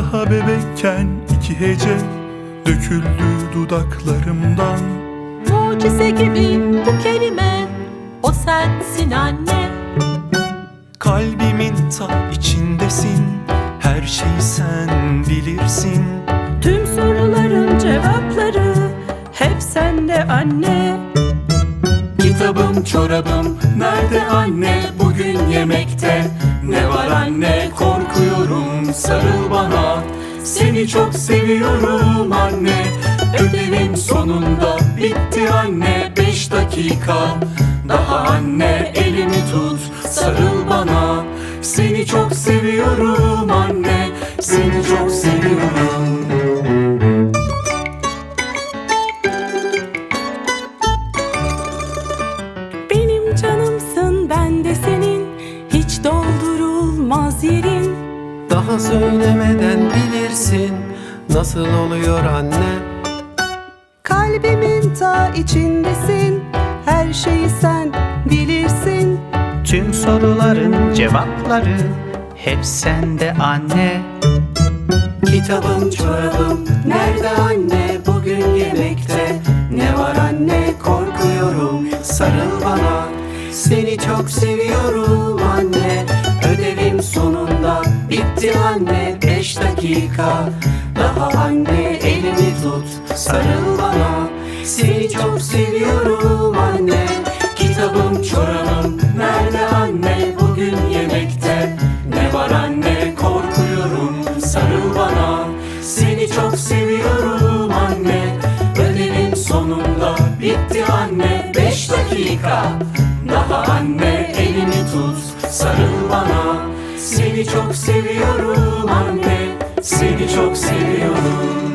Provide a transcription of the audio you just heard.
Hastayken iki hece döküldü dudaklarımdan. Mucize gibi bu kelime O sensin anne. Kalbimin ta içindesin Her şeyi sen bilirsin. Tüm soruların cevapları Hep sende anne. Kitabım çorabım nerede anne? Bugün yemekte Ne var anne korkuyorum sarıl bana. Seni çok seviyorum anne. Ödevim sonunda bitti anne. Beş dakika daha anne. Elimi tut sarıl bana. Seni çok seviyorum anne. Seni çok seviyorum. Benim canımsın ben de senin. Hiç doldurulmaz yerin Daha söylemeden bilirsin. Nasıl oluyor anne? Kalbimin ta içindesin. Her şeyi sen bilirsin. Tüm soruların cevapları hep sende anne. Kitabım çorabım nerede anne? Bugün yemekte. Ne var anne? Korkuyorum. Sarıl bana. Seni çok seviyorum anne. Ödevim sonunda bitti anne Beş dakika. Daha anne elimi tut sarıl bana. Seni çok seviyorum anne. Kitabım çorabım nerede anne? Bugün yemekte. Ne var anne? Korkuyorum. Sarıl bana. Seni çok seviyorum anne. Ödevin sonunda bitti anne. Beş dakika. Daha anne elimi tut Seni çok seviyorum anne. Seni çok seviyorum